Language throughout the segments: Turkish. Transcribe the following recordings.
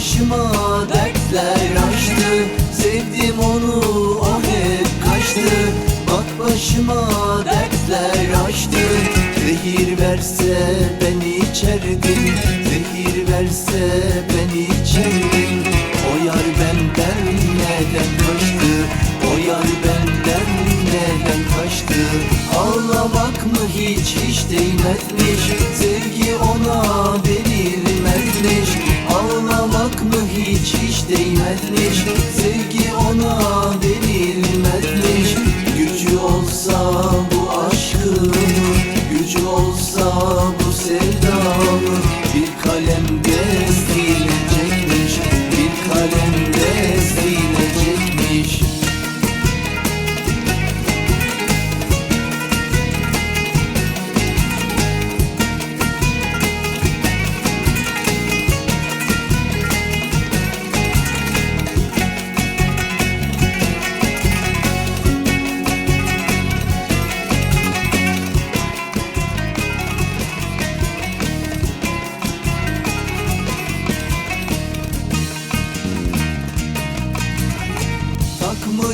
başıma dertler açtı. Sevdim onu o hep kaçtı. Bak başıma dertler açtı. Zehir verse ben içerdim. Zehir verse ben içerdim. O yar benden neden kaçtı? O yar benden neden kaçtı? Ağlamak mı hiç hiç değmezmiş? Sevgi ona değmezmiş Sevgi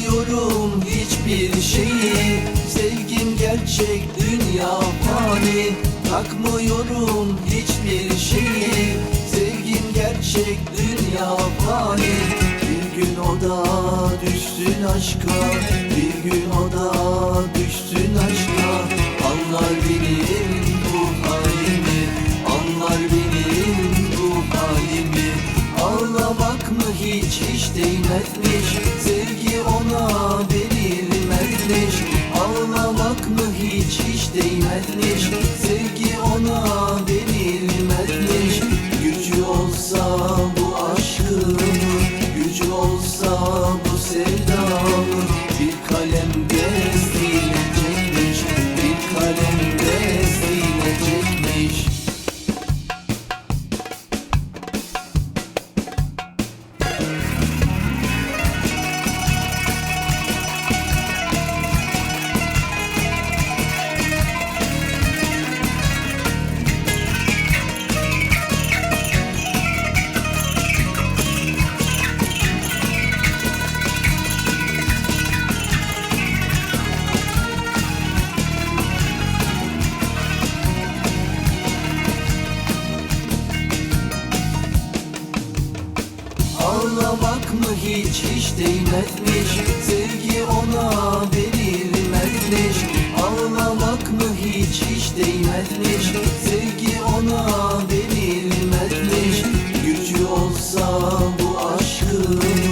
Takmıyorum hiçbir şeyi. Sevgim gerçek dünya fani. Takmıyorum hiçbir şeyi. Sevgim gerçek dünya fani. Bir gün o da düşsün aşka. Bir gün o da düşsün aşka. Anlar benim bu halimi. Anlar benim bu halimi. Ağlamak mı hiç hiç değmezmiş değmezmiş. Sevgi mı hiç hiç değmezmiş Sevgi ona verilmezmiş Ağlamak mı hiç hiç değmezmiş Sevgi ona verilmezmiş Gücü olsa bu aşkın